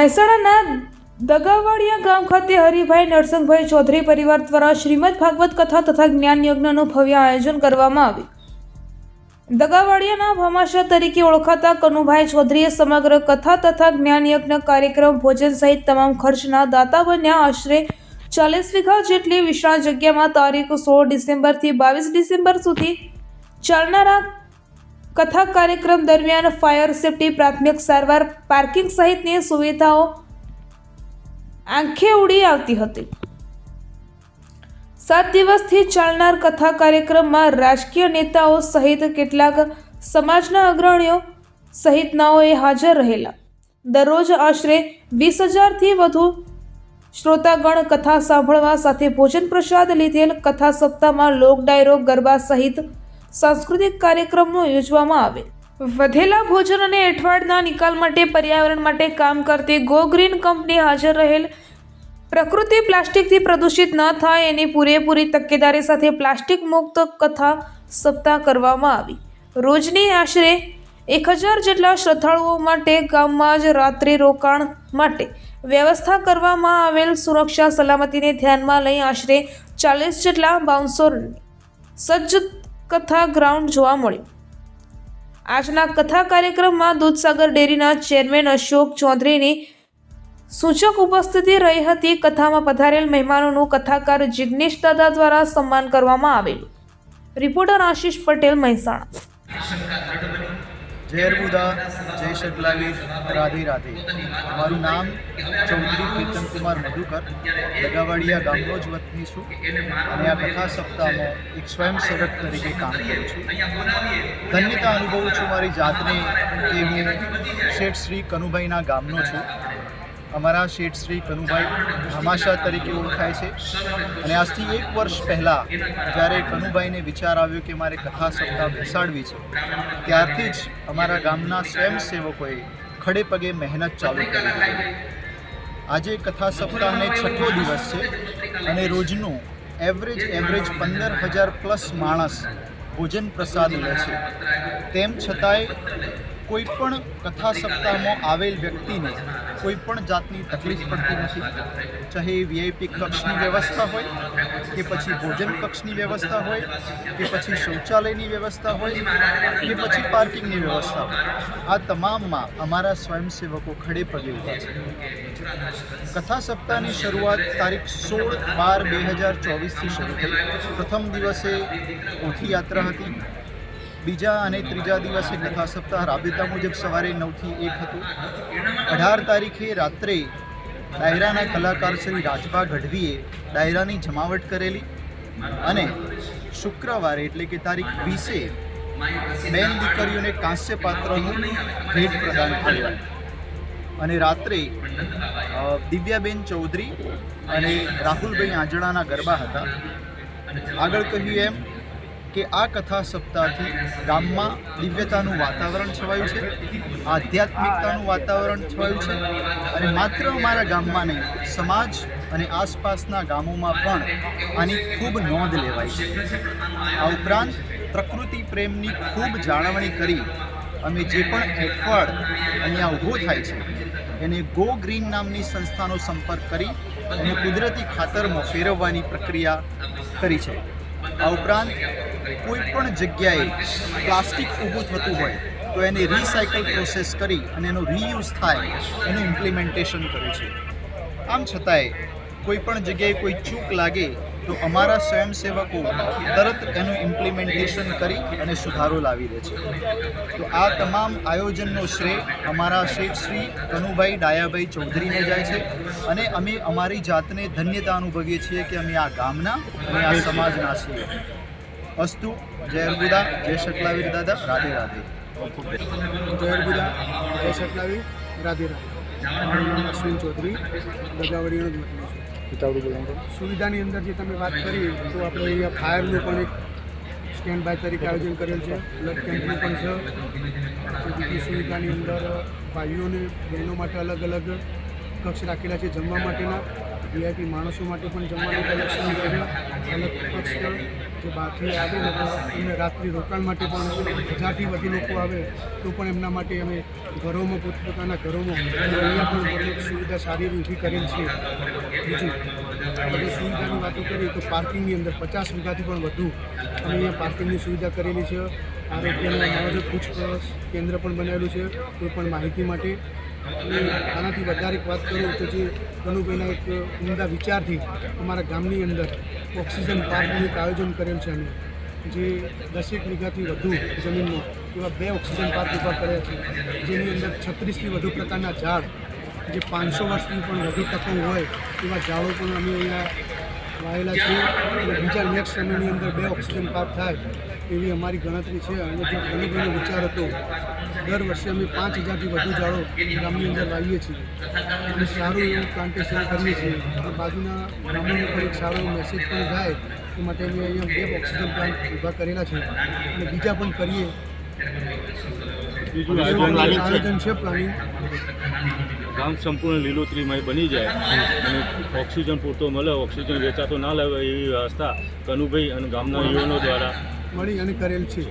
મહેસાણાના દગાવાડિયા ગામ ખાતે હરિભાઈ નરસિંહભાઈ ચૌધરી પરિવાર દ્વારા શ્રીમદ ભાગવત કથા તથા જ્ઞાન યજ્ઞનું ભવ્ય આયોજન કરવામાં આવ્યું. દગાવાડિયાના ભામાશા તરીકે ઓળખાતા કનુભાઈ ચૌધરીએ સમગ્ર કથા તથા જ્ઞાન યજ્ઞ કાર્યક્રમ ભોજન સહિત તમામ ખર્ચના દાતા બન્યા. આશરે ચાલીસ વીઘા જેટલી વિશાળ જગ્યામાં તારીખ સોળ ડિસેમ્બરથી બાવીસ ડિસેમ્બર સુધી ચાલનારા કથા કાર્યક્રમ દરમિયાન ફાયર સેફટી પ્રાથમિક સારવાર, પાર્કિંગ સહિતની સુવિધાઓ આંખે ઉડી આવતી હતી. સાત દિવસથી ચાલનાર કથા કાર્યક્રમમાં રાજકીય નેતાઓ સહિત કેટલાક સમાજના અગ્રણીઓ સહિતનાઓએ હાજર રહેલા. દરરોજ આશરે વીસ હજારથી વધુ શ્રોતાગણ કથા સાંભળવા સાથે ભોજન પ્રસાદ લીધેલ કથા સપ્તાહમાં લોક ડાયરો ગરબા સહિત સાંસ્કૃતિક કાર્યક્રમો યોજવામાં આવે. વધેલા ભોજન અને એઠવાડના નિકાલ માટે પર્યાવરણ માટે કામ કરતી ગો ગ્રીન કંપની હાજર રહેલ. પ્રકૃતિ પ્લાસ્ટિકથી પ્રદૂષિત ન થાય એની પૂરેપૂરી તકેદારી સાથે પ્લાસ્ટિક મુક્ત કથા સપ્તાહ કરવામાં આવી. રોજની આશરે એક હજાર જેટલા શ્રદ્ધાળુઓ માટે ગામમાં જ રાત્રિ રોકાણ માટે વ્યવસ્થા કરવામાં આવેલ સુરક્ષા સલામતીને ધ્યાનમાં લઈ આશરે ચાલીસ જેટલા બાઉન્સરોની. સજ્જ કથા ગ્રાઉન્ડ જોવા મળ્યું. આજના કથા કાર્યક્રમમાં દૂધસાગર ડેરીના ચેરમેન અશોક ચૌધરીની સૂચક ઉપસ્થિતિ રહી હતી. કથામાં પધારેલ મહેમાનોનું કથાકાર જિગ્નેશ દાદા દ્વારા સન્માન કરવામાં આવેલું. રિપોર્ટર આશીષ પટેલ મહેસાણા. જય અર્બુદા શકલાવી રાધે રાધે. મારું નામ ચૌધરી કીર્તનકુમાર મધુકર લગાવાડિયા ગામનો જ વતની છું અને આ કથા સપ્તાહમાં એક સ્વયંસેવક તરીકે કામ કરું છું. ધન્યતા અનુભવું છું મારી જાતને કે હું શેઠ શ્રી કનુભાઈના ગામનો છું. અમારા શેઠ શ્રી કનુભાઈ હમાશા તરીકે ઓળખાય છે. અને આજથી એક વર્ષ પહેલાં જ્યારે કનુભાઈને વિચાર આવ્યો કે મારે કથા સપ્તાહ બેસાડવી છે, ત્યારથી જ અમારા ગામના સ્વયંસેવકોએ ખડે પગે મહેનત ચાલુ કરી આજે કથા સપ્તાહને છઠ્ઠો દિવસ છે અને રોજનું એવરેજ એવરેજ પંદર હજાર પ્લસ માણસ ભોજન પ્રસાદ લે છે. તેમ છતાંય કોઈ પણ કથા સપ્તાહમાં આવેલ વ્યક્તિને કોઈ પણ જાતની તકલીફ પડતી નથી. ચાહે વીઆઈપી કક્ષની વ્યવસ્થા હોય, કે પછી ભોજન કક્ષની વ્યવસ્થા હોય, કે પછી શૌચાલયની વ્યવસ્થા હોય, કે પછી પાર્કિંગની વ્યવસ્થા હોય. આ તમામમાં અમારા સ્વયંસેવકો ખડે પગે ઊભા છે. કથા સપ્તાહની શરૂઆત તારીખ સોળ બાર બે હજાર ચોવીસથી શરૂ થઈ. પ્રથમ દિવસે પોથી યાત્રા હતી. બીજા અને ત્રીજા દિવસે કથા સપ્તાહ રાબેતા મુજબ સવારે નવથી એક હતું. અઢાર તારીખે રાત્રે ડાયરાના કલાકાર શ્રી રાજભા ગઢવીએ ડાયરાની જમાવટ કરેલી અને શુક્રવારે એટલે કે તારીખ વીસે બેન દીકરીઓને કાંસ્ય પાત્રનું ભેટ પ્રદાન કર્યું. અને રાત્રે દિવ્યાબેન ચૌધરી અને રાહુલભાઈ આંજણાના ગરબા હતા. આગળ કહ્યું એમ કે આ કથા સપ્તાહથી ગામમાં દિવ્યતાનું વાતાવરણ છવાયું છે, આધ્યાત્મિકતાનું વાતાવરણ છવાયું છે અને માત્ર અમારા ગામમાં નહીં, સમાજ અને આસપાસના ગામોમાં પણ આની ખૂબ નોંધ લેવાય છે. આ ઉપરાંત પ્રકૃતિ પ્રેમની ખૂબ જાળવણી કરી અમે જે પણ એઠવાડ અહીંયા ઊભો થાય છે, એને ગો ગ્રીન નામની સંસ્થાનો સંપર્ક કરી અને કુદરતી ખાતરમાં ફેરવવાની પ્રક્રિયા કરી છે. આ ઉપરાંત કોઈ પણ જગ્યાએ પ્લાસ્ટિક ઊભું થતું હોય, તો એને રિસાયકલ પ્રોસેસ કરી અને એનો રીયુઝ થાય, એનું ઇમ્પ્લિમેન્ટેશન કરે છે. આમ છતાંય કોઈ પણ જગ્યાએ કોઈ ચૂક લાગે, તો અમારા સ્વયંસેવકો તરત એનું ઇમ્પ્લિમેન્ટેશન કરી અને સુધારો લાવી દે છે. તો આ તમામ આયોજનનો શ્રેય અમારા શેઠ શ્રી કનુભાઈ ડાયાભાઈ ચૌધરીને જાય છે અને અમે અમારી જાતને ધન્યતા અનુભવીએ છીએ કે અમે આ ગામના અને આ સમાજના છીએ. અસ્તુ જય અર્બુદા જય શકલાવીર દાદા રાધે. રાધે જય અર્બુદા જય સટલાવી રાધે રાધે. મારું નામ અશ્વિન ચૌધરી બગાવડીનો જ મતલબ છું. સુવિધાની અંદર જે તમે વાત કરી તો આપણે અહીંયા ફાયરનું પણ એક સ્ટેન્ડ બાય તરીકે આયોજન કરેલ છે. બ્લડ કેમ્પનું પણ છે. બીજી સુવિધાની અંદર ભાઈઓને બહેનો માટે અલગ અલગ કક્ષ રાખેલા છે જમવા માટેના. વીઆઈપી માણસો માટે પણ જમવાનું કલેક્શન અલગ કક્ષ જે બાકી આવે એમને રાત્રિ રોકાણ માટે પણ હજારથી વધુ લોકો આવે, તો પણ એમના માટે અમે ઘરોમાં પોતપોતાના ઘરોમાં અહીંયા પણ દરેક સુવિધા સારી ઊભી કરેલ છે. બીજું બધી સુવિધાની વાતો કરીએ તો પાર્કિંગની અંદર પચાસ વીઘાથી પણ વધુ અમે અહીંયા પાર્કિંગની સુવિધા કરેલી છે. આરોગ્યના પૂછપરછ કેન્દ્ર પણ બનાવેલું છે, કોઈ પણ માહિતી માટે. આનાથી વધારે વાત કરું તો જે કનુભાઈના એક ઉમદા વિચારથી અમારા ગામની અંદર ઓક્સિજન પાર્કનું એક આયોજન કરેલ છે અમે. જે દસેક વીઘાથી વધુ જમીનમાં એવા બે ઓક્સિજન પાર્ક ઊભા કર્યા છે. જેની અંદર છત્રીસથી વધુ પ્રકારના ઝાડ, જે પાંચસો વર્ષની પણ વધુ તકો હોય એવા ઝાડો પણ અમે અહીંયા વાવેલા છે અને બીજા નેક્સ્ટ સમયની અંદર બે ઓક્સિજન પાર્ક થાય એવી અમારી ગણતરી છે. અને જે કનુભાઈનો વિચાર હતો દર વર્ષે અમે પાંચ હજારથી વધુ ઝાડો ગામની અંદર વાવીએ છીએ. અને સારું એવું પ્લાન્ટેશન કરીએ છીએ. અને બાજુના ગામોને પણ એક સારો મેસેજ પણ જાય એ માટે અમે અહીંયા બે ઓક્સિજન પ્લાન્ટ ઊભા કરેલા છે. અને બીજા પણ કરીએ. આયોજન આયોજન છે પ્લાનિંગ ગામ સંપૂર્ણ લીલોતરીમય બની જાય. અને ઓક્સિજન પૂરતો મળે ઓક્સિજન વેચાતો ના લાવે એવી વ્યવસ્થા કનુભાઈ અને ગામના યુવાનો દ્વારા મળી અને કરેલ છે.